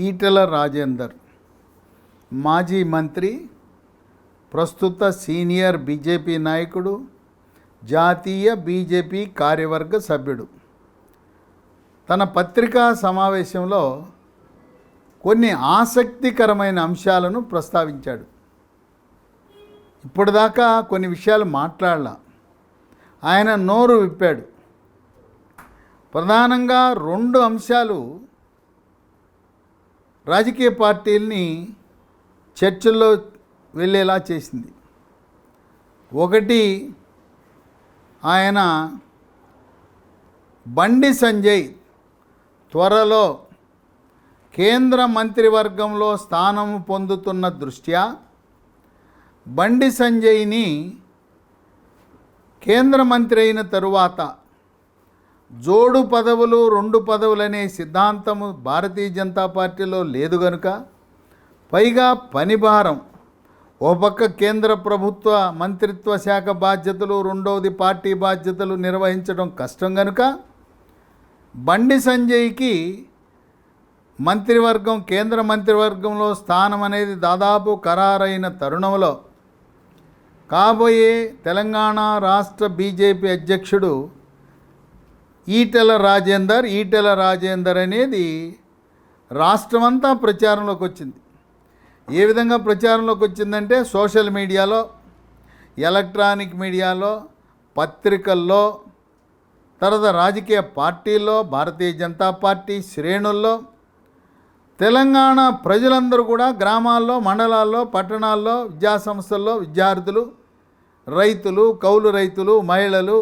ఈటెల రాజేందర్ మాజీ మంత్రి ప్రస్తుత సీనియర్ బీజేపీ నాయకుడు జాతీయ బీజేపీ కార్యవర్గ సభ్యుడు. తన పత్రికా సమావేశంలో కొన్ని ఆసక్తికరమైన అంశాలను ప్రస్తావించాడు. ఇప్పటిదాకా కొన్ని విషయాలు మాట్లాడాల. ఆయన నోరు విప్పాడు. ప్రధానంగా రెండు అంశాలు రాజకీయ పార్టీల్ని చర్చల్లో వెళ్ళేలా చేసింది. ఒకటి ఆయన బండి సంజయ్ త్వరలో కేంద్ర మంత్రివర్గంలో స్థానం పొందుతున్న దృష్ట్యా బండి సంజయ్ని కేంద్ర మంత్రి అయిన తరువాత జోడు పదవులు రెండు పదవులనే సిద్ధాంతము భారతీయ జనతా పార్టీలో లేదు గనుక పైగా పని భారం. ఓ పక్క కేంద్ర ప్రభుత్వ మంత్రిత్వ శాఖ బాధ్యతలు రెండవది పార్టీ బాధ్యతలు నిర్వహించడం కష్టం కనుక బండి సంజయ్కి మంత్రివర్గం కేంద్ర మంత్రివర్గంలో స్థానం అనేది దాదాపు ఖరారైన తరుణంలో. కాబోయే తెలంగాణ రాష్ట్ర బీజేపీ అధ్యక్షుడు ఈటెల రాజేందర్ ఈటెల రాజేందర్ అనేది రాష్ట్రమంతా ప్రచారంలోకి వచ్చింది. ఏ విధంగా ప్రచారంలోకి వచ్చిందంటే సోషల్ మీడియాలో ఎలక్ట్రానిక్ మీడియాలో పత్రికల్లో తర్వాత రాజకీయ పార్టీల్లో భారతీయ జనతా పార్టీ శ్రేణుల్లో తెలంగాణ ప్రజలందరూ కూడా గ్రామాల్లో మండలాల్లో పట్టణాల్లో విద్యాసంస్థల్లో విద్యార్థులు రైతులు కౌలు రైతులు మహిళలు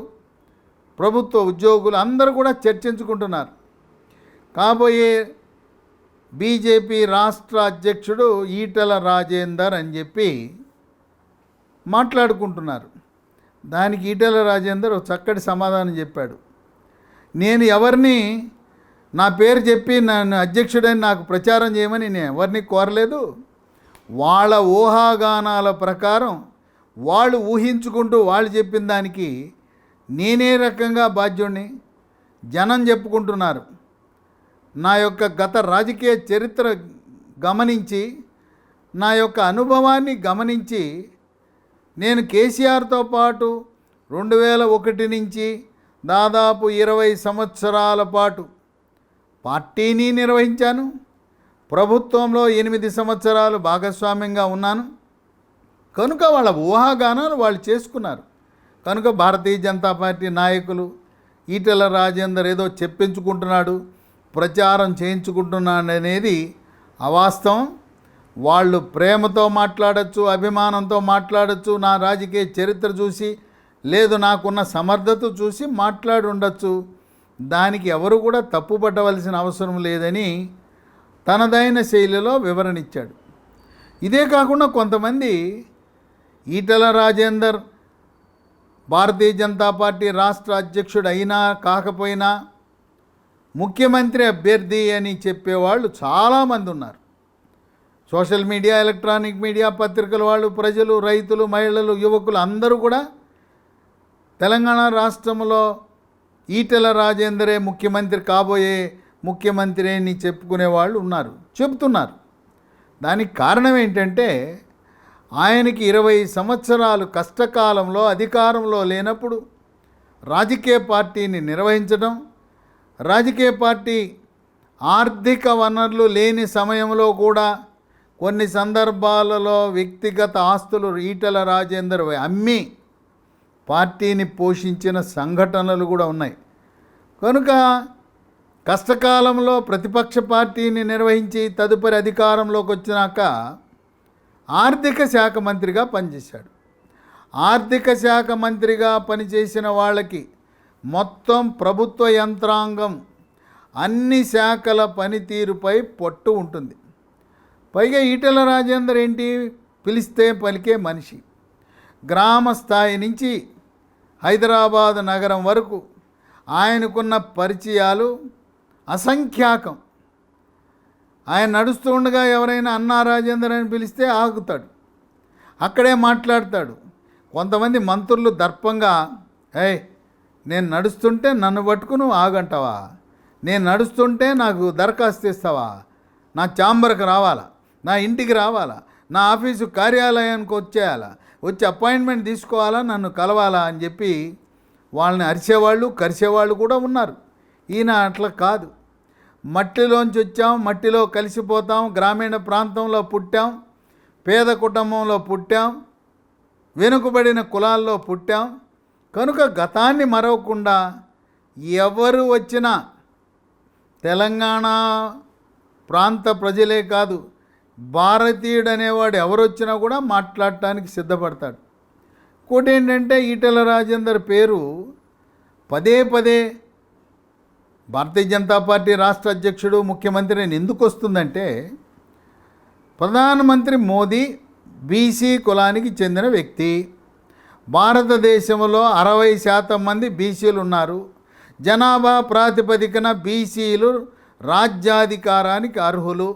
ప్రభుత్వ ఉద్యోగులు అందరూ కూడా చర్చించుకుంటున్నారు. కాబోయే బీజేపీ రాష్ట్ర అధ్యక్షుడు ఈటల రాజేందర్ అని చెప్పి మాట్లాడుకుంటున్నారు. దానికి ఈటెల రాజేందర్ ఒక చక్కటి సమాధానం చెప్పాడు. నేను ఎవరిని నా పేరు చెప్పి నన్ను అధ్యక్షుడని నాకు ప్రచారం చేయమని నేను ఎవరిని కోరలేదు. వాళ్ళ ఊహాగానాల ప్రకారం వాళ్ళు ఊహించుకుంటూ వాళ్ళు చెప్పిన దానికి నేనే రకంగా బాధ్యుణ్ణి. జనం చెప్పుకుంటున్నారు. నా యొక్క గత రాజకీయ చరిత్ర గమనించి నా యొక్క అనుభవాన్ని గమనించి నేను కేసీఆర్తో పాటు రెండు వేల ఒకటి నుంచి దాదాపు ఇరవై సంవత్సరాల పాటు పార్టీని నిర్వహించాను. ప్రభుత్వంలో ఎనిమిది సంవత్సరాలు భాగస్వామ్యంగా ఉన్నాను. కనుక వాళ్ళ ఊహాగానాలు వాళ్ళు చేసుకున్నారు. కనుక భారతీయ జనతా పార్టీ నాయకులు ఈటెల రాజేందర్ ఏదో చెప్పించుకుంటున్నాడు ప్రచారం చేయించుకుంటున్నాడు అనేది అవాస్తవం. వాళ్ళు ప్రేమతో మాట్లాడచ్చు అభిమానంతో మాట్లాడచ్చు నా రాజకీయ చరిత్ర చూసి లేదు నాకున్న సమర్థత చూసి మాట్లాడి ఉండొచ్చు. దానికి ఎవరు కూడా తప్పుపట్టవలసిన అవసరం లేదని తనదైన శైలిలో వివరణ ఇచ్చాడు. ఇదే కాకుండా కొంతమంది ఈటెల రాజేందర్ భారతీయ జనతా పార్టీ రాష్ట్ర అధ్యక్షుడు అయినా కాకపోయినా ముఖ్యమంత్రి అభ్యర్థి అని చెప్పేవాళ్ళు చాలామంది ఉన్నారు. సోషల్ మీడియా ఎలక్ట్రానిక్ మీడియా పత్రికల వాళ్ళు ప్రజలు రైతులు మహిళలు యువకులు అందరూ కూడా తెలంగాణ రాష్ట్రంలో ఈటెల రాజేందరే ముఖ్యమంత్రి కాబోయే ముఖ్యమంత్రి అని చెప్పుకునే వాళ్ళు ఉన్నారు చెబుతున్నారు. దానికి కారణం ఏంటంటే ఆయనకి ఇరవై సంవత్సరాలు కష్టకాలంలో అధికారంలో లేనప్పుడు రాజకీయ పార్టీని నిర్వహించడం రాజకీయ పార్టీ ఆర్థిక వనరులు లేని సమయంలో కూడా కొన్ని సందర్భాలలో వ్యక్తిగత ఆస్తులు ఈటల రాజేందర్ అమ్మి పార్టీని పోషించిన సంఘటనలు కూడా ఉన్నాయి. కనుక కష్టకాలంలో ప్రతిపక్ష పార్టీని నిర్వహించి తదుపరి అధికారంలోకి వచ్చినాక ఆర్థిక శాఖ మంత్రిగా పనిచేశాడు. ఆర్థిక శాఖ మంత్రిగా పనిచేసిన వాళ్ళకి మొత్తం ప్రభుత్వ యంత్రాంగం అన్ని శాఖల పనితీరుపై పట్టు ఉంటుంది. పైగా ఈటల రాజేందర్ ఏంటి? పిలిస్తే పలికే మనిషి. గ్రామ స్థాయి నుంచి హైదరాబాద్ నగరం వరకు ఆయనకున్న పరిచయాలు అసంఖ్యాకం. ఆయన నడుస్తూ ఉండగా ఎవరైనా అన్నా రాజేందర్ అని పిలిస్తే ఆగుతాడు. అక్కడే మాట్లాడతాడు. కొంతమంది మంత్రులు దర్పంగా ఏయ్ నేను నడుస్తుంటే నన్ను పట్టుకుని ఆగంటావా? నేను నడుస్తుంటే నాకు దరఖాస్తు ఇస్తావా నా ఛాంబర్కి రావాలా? నా ఇంటికి రావాలా? నా ఆఫీసు కార్యాలయానికి వచ్చేయాలా? వచ్చి అపాయింట్మెంట్ తీసుకోవాలా? నన్ను కలవాలా? అని చెప్పి వాళ్ళని అరిచేవాళ్ళు కరిచేవాళ్ళు కూడా ఉన్నారు. ఈయన అట్లా కాదు. మట్టిలోంచి వచ్చాం మట్టిలో కలిసిపోతాం గ్రామీణ ప్రాంతంలో పుట్టాం పేద కుటుంబంలో పుట్టాం వెనుకబడిన కులాల్లో పుట్టాం. కనుక గతాన్ని మరవకుండా ఎవరు వచ్చినా తెలంగాణ ప్రాంత ప్రజలే కాదు భారతీయుడు అనేవాడు ఎవరు వచ్చినా కూడా మాట్లాడటానికి సిద్ధపడతాడు. ఇంకోటి ఏంటంటే ఈటెల రాజేందర్ పేరు పదే పదే భారతీయ జనతా పార్టీ రాష్ట్ర అధ్యక్షుడు ముఖ్యమంత్రి అని ఎందుకు వస్తుందంటే ప్రధానమంత్రి మోదీ బీసీ కులానికి చెందిన వ్యక్తి. భారతదేశంలో అరవై శాతం మంది బీసీలు ఉన్నారు. జనాభా ప్రాతిపదికన బీసీలు రాజ్యాధికారానికి అర్హులు.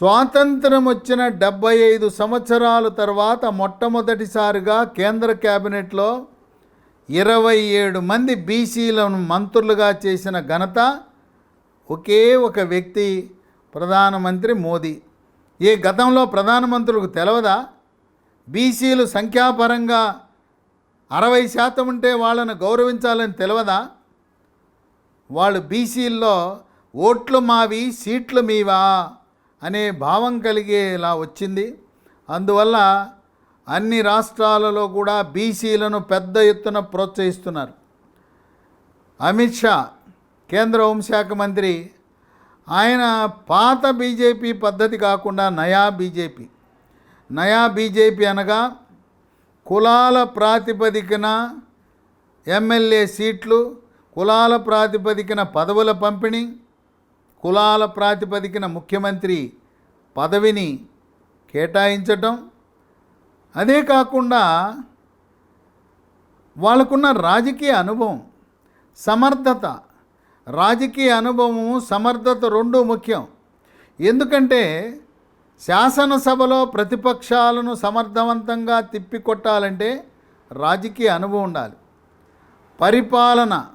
స్వాతంత్రం వచ్చిన డెబ్బై ఐదు సంవత్సరాల తర్వాత మొట్టమొదటిసారిగా కేంద్ర క్యాబినెట్లో ఇరవై ఏడు మంది బీసీలను మంత్రులుగా చేసిన ఘనత ఒకే ఒక వ్యక్తి ప్రధానమంత్రి మోదీ. ఏ గతంలో ప్రధానమంత్రులకు తెలవదా? బీసీలు సంఖ్యాపరంగా అరవై శాతం ఉంటే వాళ్ళను గౌరవించాలని తెలవదా? వాళ్ళు బీసీల్లో ఓట్లు మావి సీట్లు మీవా? అనే భావం కలిగేలా వచ్చింది. అందువల్ల అన్ని రాష్ట్రాలలో కూడా బీసీలను పెద్ద ఎత్తున ప్రోత్సహిస్తున్నారు. అమిత్ షా కేంద్ర హోంశాఖ మంత్రి ఆయన పాత బీజేపీ పద్ధతి కాకుండా నయా బీజేపీ. నయా బీజేపీ అనగా కులాల ప్రాతిపదికన ఎమ్మెల్యే సీట్లు కులాల ప్రాతిపదికన పదవుల పంపిణీ కులాల ప్రాతిపదికన ముఖ్యమంత్రి పదవిని కేటాయించటం అదే కాకుండా వాళ్ళకున్న రాజకీయ అనుభవం సమర్థత. రాజకీయ అనుభవము సమర్థత రెండూ ముఖ్యం. ఎందుకంటే శాసనసభలో ప్రతిపక్షాలను సమర్థవంతంగా తిప్పికొట్టాలంటే రాజకీయ అనుభవం ఉండాలి. పరిపాలన.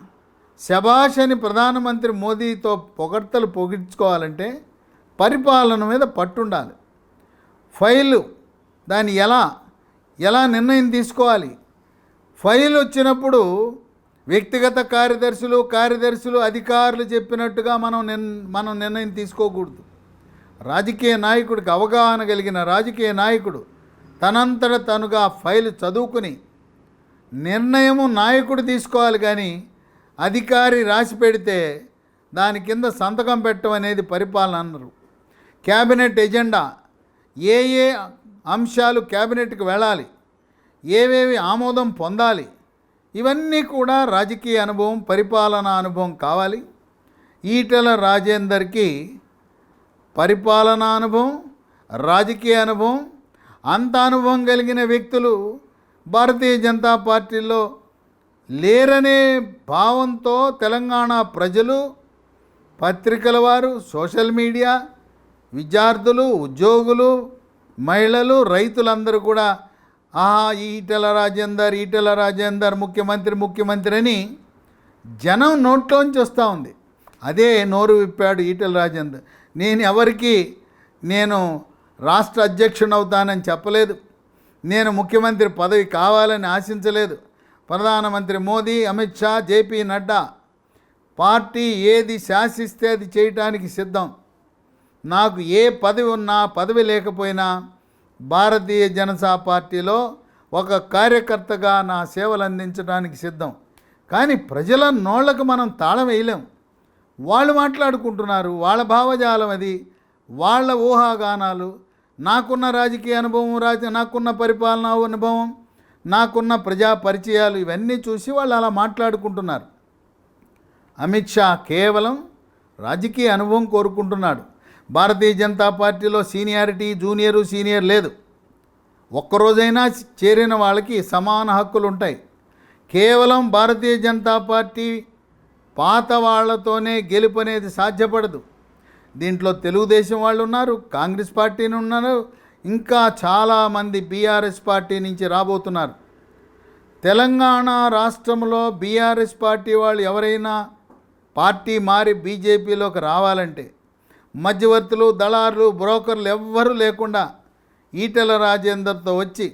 శభాష్ అని ప్రధానమంత్రి మోదీతో పొగడ్తలు పొగిడ్చుకోవాలంటే పరిపాలన మీద పట్టుండాలి. ఫైలు. దాన్ని ఎలా ఎలా నిర్ణయం తీసుకోవాలి? ఫైల్ వచ్చినప్పుడు వ్యక్తిగత కార్యదర్శులు కార్యదర్శులు అధికారులు చెప్పినట్టుగా మనం నిర్ మనం నిర్ణయం తీసుకోకూడదు. రాజకీయ నాయకుడికి అవగాహన కలిగిన రాజకీయ నాయకుడు తనంతట తనుగా ఫైల్ చదువుకుని నిర్ణయము నాయకుడు తీసుకోవాలి కానీ అధికారి రాసి పెడితే దాని కింద సంతకం పెట్టడం అనేది పరిపాలన అన్నారు క్యాబినెట్ ఎజెండా ఏ ఏ అంశాలు క్యాబినెట్కి వెళ్ళాలి. ఏవేవి ఆమోదం పొందాలి. ఇవన్నీ కూడా రాజకీయ అనుభవం పరిపాలనా అనుభవం కావాలి. ఈటల రాజేందర్కి పరిపాలనా అనుభవం రాజకీయ అనుభవం అంత అనుభవం కలిగిన వ్యక్తులు భారతీయ జనతా పార్టీలో లేరనే భావంతో తెలంగాణ ప్రజలు పత్రికల వారు సోషల్ మీడియా విద్యార్థులు ఉద్యోగులు మహిళలు రైతులందరూ కూడా ఆహా ఈటెల రాజేందర్ ఈటెల రాజేందర్ ముఖ్యమంత్రి ముఖ్యమంత్రి అని జనం నోట్లోంచి వస్తూ ఉంది. అదే నోరు విప్పాడు ఈటెల రాజేందర్. నేను ఎవరికి నేను రాష్ట్ర అధ్యక్షుని అవుతానని చెప్పలేదు. నేను ముఖ్యమంత్రి పదవి కావాలని ఆశించలేదు. ప్రధానమంత్రి మోదీ అమిత్ షా జేపీ నడ్డా పార్టీ ఏది శాసిస్తే అది చేయటానికి సిద్ధం. నాకు ఏ పదవి ఉన్నా పదవి లేకపోయినా భారతీయ జనతా పార్టీలో ఒక కార్యకర్తగా నా సేవలు అందించడానికి సిద్ధం. కానీ ప్రజల నోళ్ళకు మనం తాళం వేయలేం. వాళ్ళు మాట్లాడుకుంటున్నారు వాళ్ళ భావజాలం అది వాళ్ళ ఊహాగానాలు. నాకున్న రాజకీయ అనుభవం రాజ నాకున్న పరిపాలనా అనుభవం నాకున్న ప్రజా పరిచయాలు ఇవన్నీ చూసి వాళ్ళు అలా మాట్లాడుకుంటున్నారు. అమిత్ షా కేవలం రాజకీయ అనుభవం కోరుకుంటున్నాడు. భారతీయ జనతా పార్టీలో సీనియారిటీ జూనియరు సీనియర్ లేదు. ఒక్కరోజైనా చేరిన వాళ్ళకి సమాన హక్కులు ఉంటాయి కేవలం భారతీయ జనతా పార్టీ పాత వాళ్ళతోనే గెలుపు అనేది సాధ్యపడదు. దీంట్లో తెలుగుదేశం వాళ్ళు ఉన్నారు కాంగ్రెస్ పార్టీని ఉన్నారు ఇంకా చాలామంది బీఆర్ఎస్ పార్టీ నుంచి రాబోతున్నారు. తెలంగాణ రాష్ట్రంలో బీఆర్ఎస్ పార్టీ వాళ్ళు ఎవరైనా పార్టీ మారి బీజేపీలోకి రావాలంటే మధ్యవర్తులు దళారులు బ్రోకర్లు ఎవ్వరూ లేకుండా ఈటెల రాజేందర్తో వచ్చి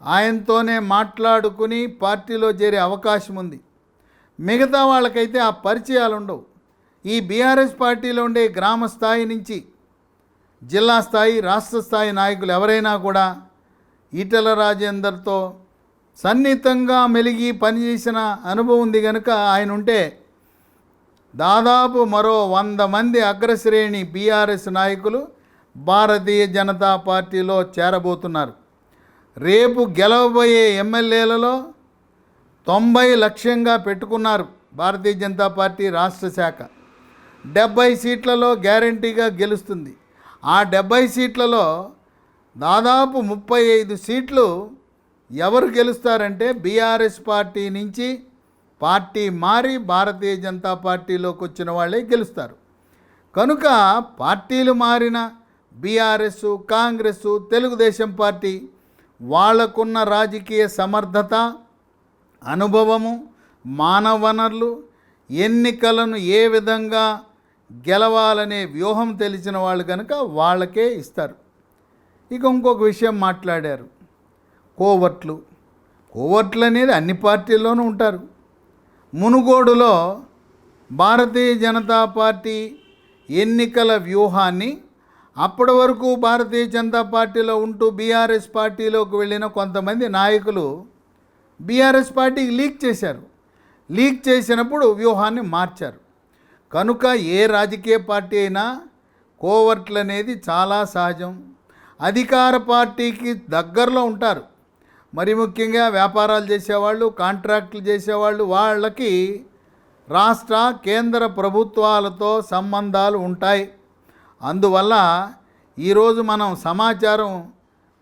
ఆయనతోనే మాట్లాడుకుని పార్టీలో చేరే అవకాశం ఉంది. మిగతా వాళ్ళకైతే ఆ పరిచయాలు ఉండవు. ఈ బీఆర్ఎస్ పార్టీలో ఉండే గ్రామ స్థాయి నుంచి జిల్లా స్థాయి రాష్ట్ర స్థాయి నాయకులు ఎవరైనా కూడా ఈటెల రాజేందర్తో సన్నిహితంగా మెలిగి పనిచేసిన అనుభవం ఉంది కనుక ఆయన ఉంటే దాదాపు మరో వంద మంది అగ్రశ్రేణి బీఆర్ఎస్ నాయకులు భారతీయ జనతా పార్టీలో చేరబోతున్నారు. రేపు గెలవబోయే ఎమ్మెల్యేలలో తొంభై లక్ష్యంగా పెట్టుకున్నారు భారతీయ జనతా పార్టీ రాష్ట్ర శాఖ. డెబ్బై సీట్లలో గ్యారంటీగా గెలుస్తుంది. ఆ డెబ్బై సీట్లలో దాదాపు ముప్పై ఐదు సీట్లు ఎవరు గెలుస్తారంటే బీఆర్ఎస్ పార్టీ నుంచి పార్టీ మారి భారతీయ జనతా పార్టీలోకి వచ్చిన వాళ్ళే గెలుస్తారు. కనుక పార్టీలు మారిన బీఆర్ఎస్ కాంగ్రెస్ తెలుగుదేశం పార్టీ వాళ్ళకున్న రాజకీయ సమర్థత అనుభవము మానవ వనరులు ఎన్నికలను ఏ విధంగా గెలవాలనే వ్యూహం తెలిసిన వాళ్ళు కనుక వాళ్ళకే ఇస్తారు. ఇక ఇంకొక విషయం మాట్లాడారు. కోవట్లు కోవట్లు అనేది అన్ని పార్టీల్లోనూ ఉంటారు. మునుగోడులో భారతీయ జనతా పార్టీ ఎన్నికల వ్యూహాన్ని అప్పటి వరకు భారతీయ జనతా పార్టీలో ఉంటూ బీఆర్ఎస్ పార్టీలోకి వెళ్ళిన కొంతమంది నాయకులు బీఆర్ఎస్ పార్టీకి లీక్ చేశారు. లీక్ చేసినప్పుడు వ్యూహాన్ని మార్చారు. కనుక ఏ రాజకీయ పార్టీ అయినా కోవర్ట్లు అనేది చాలా సహజం. అధికార పార్టీకి దగ్గరలో ఉంటారు. మరి ముఖ్యంగా వ్యాపారాలు చేసేవాళ్ళు కాంట్రాక్టులు చేసేవాళ్ళు వాళ్ళకి రాష్ట్ర కేంద్ర ప్రభుత్వాలతో సంబంధాలు ఉంటాయి. అందువల్ల ఈరోజు మనం సమాచారం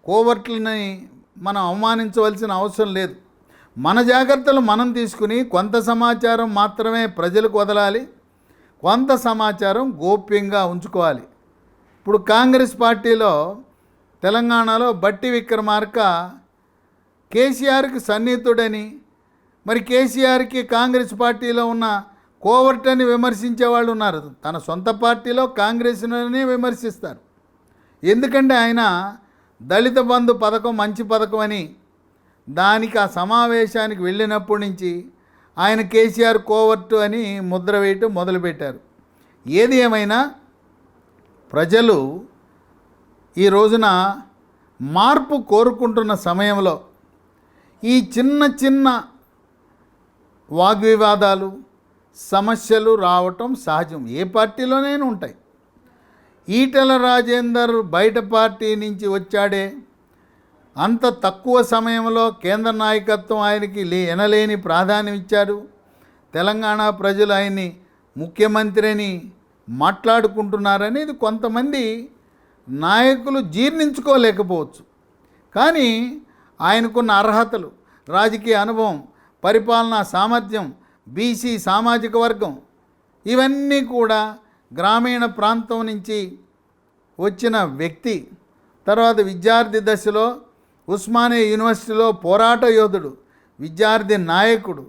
కోవర్ట్లని మనం అవమానించవలసిన అవసరం లేదు. మన జాగ్రత్తలు మనం తీసుకుని కొంత సమాచారం మాత్రమే ప్రజలకు వదలాలి. కొంత సమాచారం గోప్యంగా ఉంచుకోవాలి. ఇప్పుడు కాంగ్రెస్ పార్టీలో తెలంగాణలో బట్టి విక్రమార్క కేసీఆర్కి సన్నిహితుడని మరి కేసీఆర్కి కాంగ్రెస్ పార్టీలో ఉన్న కోవర్ట్ అని విమర్శించే వాళ్ళు ఉన్నారు. తన సొంత పార్టీలో కాంగ్రెస్ని విమర్శిస్తారు. ఎందుకంటే ఆయన దళిత బంధు పథకం మంచి పథకం అని దానికి ఆ సమావేశానికి వెళ్ళినప్పటి నుంచి ఆయన కేసీఆర్ కోవర్టు అని ముద్ర వేయటం మొదలుపెట్టారు. ఏది ఏమైనా ప్రజలు ఈ రోజున మార్పు కోరుకుంటున్న సమయంలో ఈ చిన్న చిన్న వాగ్వివాదాలు సమస్యలు రావటం సహజం. ఏ పార్టీలోనైనా ఉంటాయి. ఈటెల రాజేందర్ బయట పార్టీ నుంచి వచ్చాడే. అంత తక్కువ సమయంలో కేంద్ర నాయకత్వం ఆయనకి లే ఎనలేని ప్రాధాన్యం ఇచ్చారు తెలంగాణ ప్రజలు ఆయన్ని ముఖ్యమంత్రి అని మాట్లాడుకుంటున్నారనేది కొంతమంది నాయకులు జీర్ణించుకోలేకపోవచ్చు. కానీ ఆయనకున్న అర్హతలు రాజకీయ అనుభవం పరిపాలనా సామర్థ్యం బీసీ సామాజిక వర్గం ఇవన్నీ కూడా గ్రామీణ ప్రాంతం నుంచి వచ్చిన వ్యక్తి. తర్వాత విద్యార్థి దశలో ఉస్మానియా యూనివర్సిటీలో పోరాట యోధుడు విద్యార్థి నాయకుడు.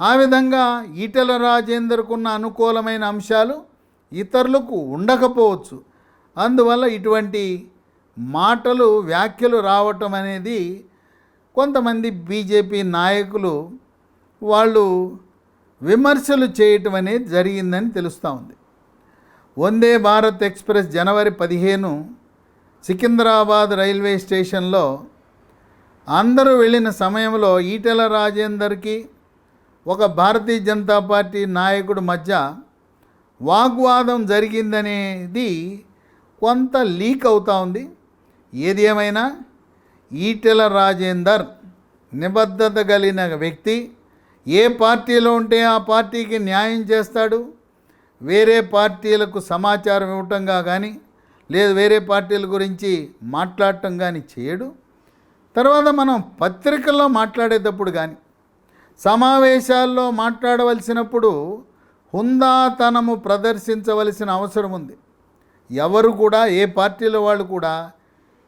ఆ విధంగా ఈటల రాజేందర్కున్న అనుకూలమైన అంశాలు ఇతరులకు ఉండకపోవచ్చు. అందువల్ల ఇటువంటి మాటలు వ్యాఖ్యలు రావటం అనేది కొంతమంది బీజేపీ నాయకులు వాళ్ళు విమర్శలు చేయటం అనేది జరిగిందని తెలుస్తూ ఉంది. వందే భారత్ ఎక్స్ప్రెస్ జనవరి పదిహేను సికింద్రాబాద్ రైల్వే స్టేషన్లో అందరూ వెళ్ళిన సమయంలో ఈటెల రాజేందర్కి ఒక భారతీయ జనతా పార్టీ నాయకుడి మధ్య వాగ్వాదం జరిగిందనేది కొంత లీక్ అవుతూ ఉంది. ఏది ఏమైనా ఈటెల రాజేందర్ నిబద్ధత కలిగిన వ్యక్తి. ఏ పార్టీలో ఉంటే ఆ పార్టీకి న్యాయం చేస్తాడు. వేరే పార్టీలకు సమాచారం ఇవ్వటంగా కానీ లేదు వేరే పార్టీల గురించి మాట్లాడటం కానీ చేయడు. తర్వాత మనం పత్రికల్లో మాట్లాడేటప్పుడు కానీ సమావేశాల్లో మాట్లాడవలసినప్పుడు హుందాతనము ప్రదర్శించవలసిన అవసరం ఉంది. ఎవరు కూడా ఏ పార్టీల వాళ్ళు కూడా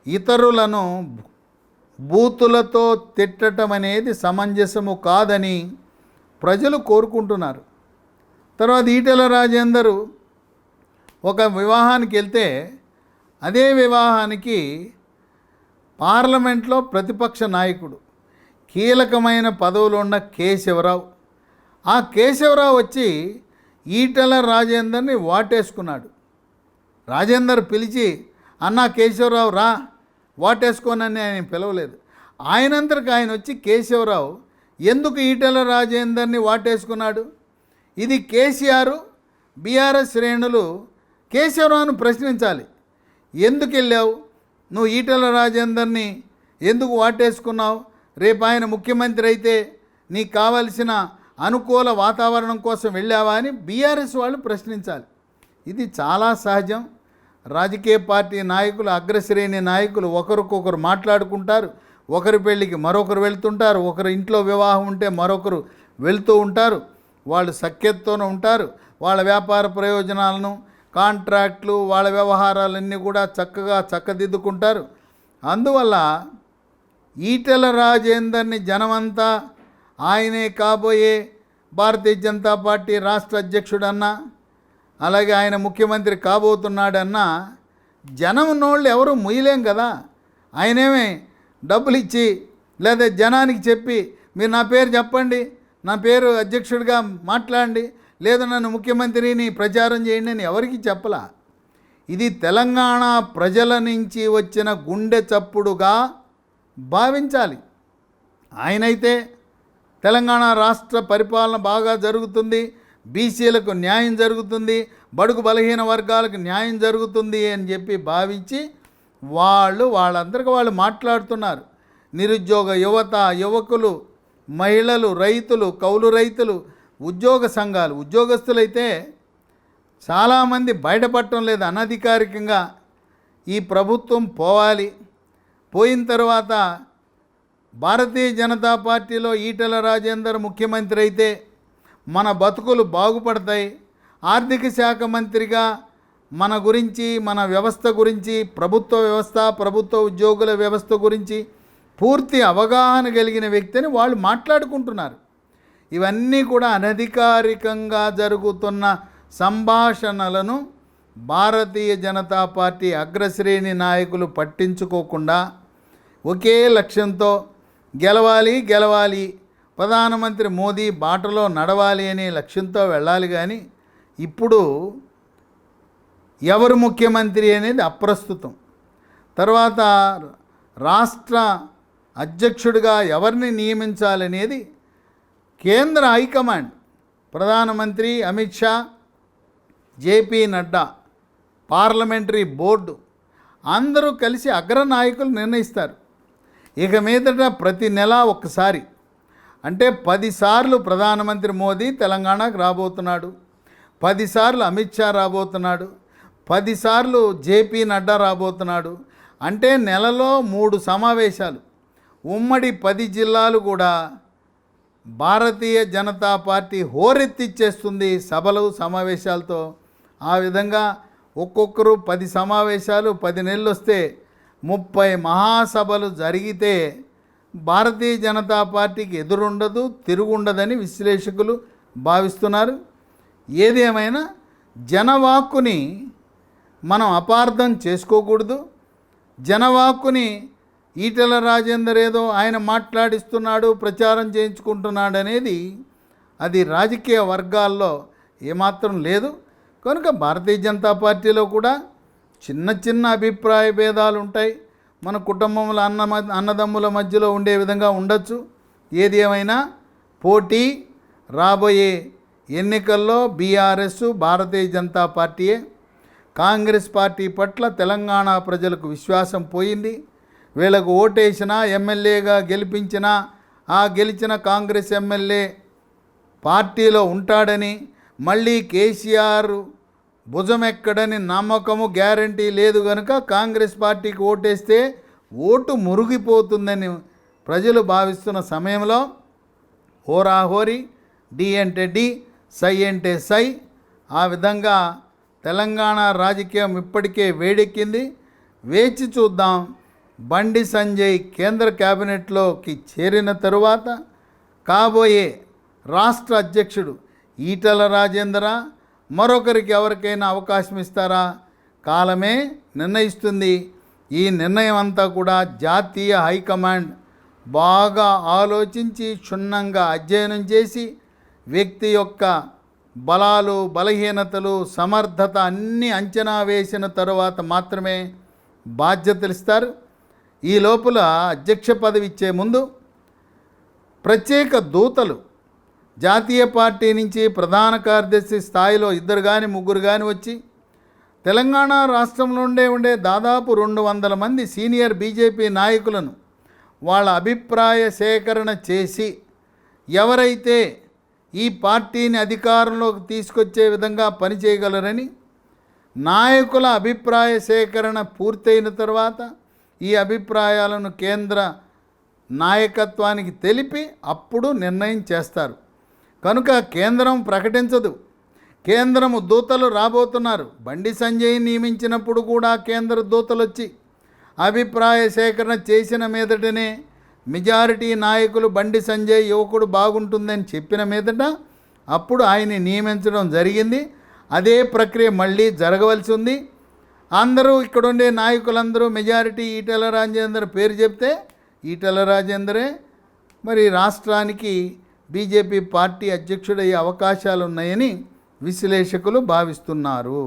ఇతరులను బూతులతో తిట్టడం అనేది సమంజసము కాదని ప్రజలు కోరుకుంటున్నారు. తర్వాత ఈటెల రాజేందరు ఒక వివాహానికి వెళ్తే అదే వివాహానికి పార్లమెంట్లో ప్రతిపక్ష నాయకుడు కీలకమైన పదవులు ఉన్న కేశవరావు. ఆ కేశవరావు వచ్చి ఈటల రాజేందర్ని వాటేసుకున్నాడు. రాజేందర్ పిలిచి అన్నా కేశవరావు రా. వాటేసుకోనని ఆయన పిలవలేదు. ఆయనంతరికి ఆయన వచ్చి కేశవరావు ఎందుకు ఈటల రాజేందర్ని వాటేసుకున్నాడు? ఇది కేసీఆర్ బీఆర్ఎస్ శ్రేణులు కేశవరావును ప్రశ్నించాలి. ఎందుకు వెళ్ళావు? నువ్వు ఈటల రాజేందర్ని ఎందుకు వాటేసుకున్నావు? రేపు ఆయన ముఖ్యమంత్రి అయితే నీకు కావలసిన అనుకూల వాతావరణం కోసం వెళ్ళావా? అని బీఆర్ఎస్ వాళ్ళు ప్రశ్నించాలి. ఇది చాలా సహజం. రాజకీయ పార్టీ నాయకులు అగ్రశ్రేణి నాయకులు ఒకరికొకరు మాట్లాడుకుంటారు. ఒకరి పెళ్ళికి మరొకరు వెళ్తుంటారు. ఒకరు ఇంట్లో వివాహం ఉంటే మరొకరు వెళ్తూ ఉంటారు. వాళ్ళు సఖ్యతతోనే ఉంటారు. వాళ్ళ వ్యాపార ప్రయోజనాలను కాంట్రాక్ట్లు వాళ్ళ వ్యవహారాలన్నీ కూడా చక్కగా చక్కదిద్దుకుంటారు. అందువల్ల ఈటెల రాజేందర్ని జనమంతా ఆయనే కాబోయే భారతీయ జనతా పార్టీ రాష్ట్ర అధ్యక్షుడన్నా అలాగే ఆయన ముఖ్యమంత్రి కాబోతున్నాడన్నా జనం నోళ్ళు ఎవరు ముయ్యలేం కదా. ఆయనేమే డబ్బులు ఇచ్చి లేదా జనానికి చెప్పి మీరు నా పేరు చెప్పండి నా పేరు అధ్యక్షుడిగా మాట్లాడండి లేదా నన్ను ముఖ్యమంత్రిని ప్రచారం చేయండి అని ఎవరికి చెప్పలా. ఇది తెలంగాణ ప్రజల నుంచి వచ్చిన గుండె చప్పుడుగా భావించాలి. ఆయనైతే తెలంగాణ రాష్ట్ర పరిపాలన బాగా జరుగుతుంది బీసీలకు న్యాయం జరుగుతుంది బడుగు బలహీన వర్గాలకు న్యాయం జరుగుతుంది అని చెప్పి భావించి వాళ్ళు వాళ్ళందరికీ వాళ్ళు మాట్లాడుతున్నారు. నిరుద్యోగ యువత యువకులు మహిళలు రైతులు కౌలు రైతులు ఉద్యోగ సంఘాలు ఉద్యోగస్తులైతే చాలామంది బయటపడటం లేదు. అనధికారికంగా ఈ ప్రభుత్వం పోవాలి. పోయిన తర్వాత భారతీయ జనతా పార్టీలో ఈటెల రాజేందర్ ముఖ్యమంత్రి అయితే మన బతుకులు బాగుపడతాయి. ఆర్థిక శాఖ మంత్రిగా మన గురించి మన వ్యవస్థ గురించి ప్రభుత్వ వ్యవస్థ ప్రభుత్వ ఉద్యోగుల వ్యవస్థ గురించి పూర్తి అవగాహన కలిగిన వ్యక్తిని వాళ్ళు మాట్లాడుకుంటున్నారు. ఇవన్నీ కూడా అనధికారికంగా జరుగుతున్న సంభాషణలను భారతీయ జనతా పార్టీ అగ్రశ్రేణి నాయకులు పట్టించుకోకుండా ఒకే లక్ష్యంతో గెలవాలి గెలవాలి ప్రధానమంత్రి మోదీ బాటలో నడవాలి అనే లక్ష్యంతో వెళ్ళాలి కానీ ఇప్పుడు ఎవరు ముఖ్యమంత్రి అనేది అప్రస్తుతం. తర్వాత రాష్ట్ర అధ్యక్షుడిగా ఎవరిని నియమించాలనేది కేంద్ర హైకమాండ్ ప్రధానమంత్రి Amit Shah JP Nadda parliamentary board అందరూ కలిసి అగ్రనాయకులు నిర్ణయిస్తారు. ఇక మీదట ప్రతి నెల ఒక్కసారి అంటే పదిసార్లు ప్రధానమంత్రి మోదీ తెలంగాణకు రాబోతున్నాడు. పదిసార్లు అమిత్ షా రాబోతున్నాడు. పదిసార్లు జేపీ నడ్డా రాబోతున్నాడు. అంటే నెలలో మూడు సమావేశాలు. ఉమ్మడి పది జిల్లాలు కూడా భారతీయ జనతా పార్టీ హోరెత్తిచ్చేస్తుంది సభలు సమావేశాలతో. ఆ విధంగా ఒక్కొక్కరు పది సమావేశాలు పది నెలలు వస్తే ముప్పై మహాసభలు జరిగితే భారతీయ జనతా పార్టీకి ఎదురుండదు తిరుగుండదని విశ్లేషకులు భావిస్తున్నారు. ఏదేమైనా జనవాక్కుని మనం అపార్థం చేసుకోకూడదు. జనవాక్కుని ఈటెల రాజేందర్ ఏదో ఆయన మాట్లాడిస్తున్నాడు ప్రచారం చేయించుకుంటున్నాడు అనేది అది రాజకీయ వర్గాల్లో ఏమాత్రం లేదు. కనుక భారతీయ జనతా పార్టీలో కూడా చిన్న చిన్న అభిప్రాయ భేదాలు ఉంటాయి మన కుటుంబంలో అన్న అన్నదమ్ముల మధ్యలో ఉండే విధంగా ఉండొచ్చు. ఏది ఏమైనా పోటీ రాబోయే ఎన్నికల్లో బీఆర్ఎస్ భారతీయ జనతా పార్టీయే. కాంగ్రెస్ పార్టీ పట్ల తెలంగాణ ప్రజలకు విశ్వాసం పోయింది. వీళ్ళకు ఓటేసినా ఎమ్మెల్యేగా గెలిపించినా ఆ గెలిచిన కాంగ్రెస్ ఎమ్మెల్యే పార్టీలో ఉంటాడని మళ్ళీ కేసీఆర్ భుజమెక్కడని నమ్మకము గ్యారంటీ లేదు కనుక కాంగ్రెస్ పార్టీకి ఓటేస్తే ఓటు మురిగిపోతుందని ప్రజలు భావిస్తున్న సమయంలో హోరాహోరి డి అంటే డి సై అంటే సై ఆ విధంగా తెలంగాణ రాజకీయం ఇప్పటికే వేడెక్కింది. వేచి చూద్దాం. బండి సంజయ్ కేంద్ర క్యాబినెట్లోకి చేరిన తరువాత కాబోయే రాష్ట్ర అధ్యక్షుడు ఈటల రాజేంద్ర మరొకరికి ఎవరికైనా అవకాశం ఇస్తారా? కాలమే నిర్ణయిస్తుంది. ఈ నిర్ణయం అంతా కూడా జాతీయ హైకమాండ్ బాగా ఆలోచించి క్షుణ్ణంగా అధ్యయనం చేసి వ్యక్తి యొక్క బలాలు బలహీనతలు సమర్థత అన్నీ అంచనా వేసిన తరువాత మాత్రమే బాధ్యతలు ఇస్తారు. ఈ లోపల అధ్యక్ష పదవి ఇచ్చే ముందు ప్రత్యేక దూతలు జాతీయ పార్టీ నుంచి ప్రధాన కార్యదర్శి స్థాయిలో ఇద్దరు కానీ ముగ్గురు కానీ వచ్చి తెలంగాణ రాష్ట్రంలోండే ఉండే దాదాపు రెండు వందల మంది సీనియర్ బీజేపీ నాయకులను వాళ్ళ అభిప్రాయ సేకరణ చేసి ఎవరైతే ఈ పార్టీని అధికారంలోకి తీసుకొచ్చే విధంగా పనిచేయగలరని నాయకుల అభిప్రాయ సేకరణ పూర్తయిన తర్వాత ఈ అభిప్రాయాలను కేంద్ర నాయకత్వానికి తెలిపి అప్పుడు నిర్ణయం చేస్తారు. కనుక కేంద్రం ప్రకటించదు. కేంద్రము దూతలు రాబోతున్నారు. బండి సంజయ్ నియమించినప్పుడు కూడా కేంద్ర దూతలు వచ్చి అభిప్రాయ సేకరణ చేసిన మీదటనే మెజారిటీ నాయకులు బండి సంజయ్ యువకుడు బాగుంటుందని చెప్పిన మీదట అప్పుడు ఆయన్ని నియమించడం జరిగింది. అదే ప్రక్రియ మళ్ళీ జరగవలసి ఉంది. అందరూ ఇక్కడ ఉండే నాయకులందరూ మెజారిటీ ఈటెల రాజేందర్ పేరు చెప్తే ఈటెల రాజేందరే మరి రాష్ట్రానికి బీజేపీ పార్టీ అధ్యక్షుడయ్యే అవకాశాలు ఉన్నాయని విశ్లేషకులు భావిస్తున్నారు.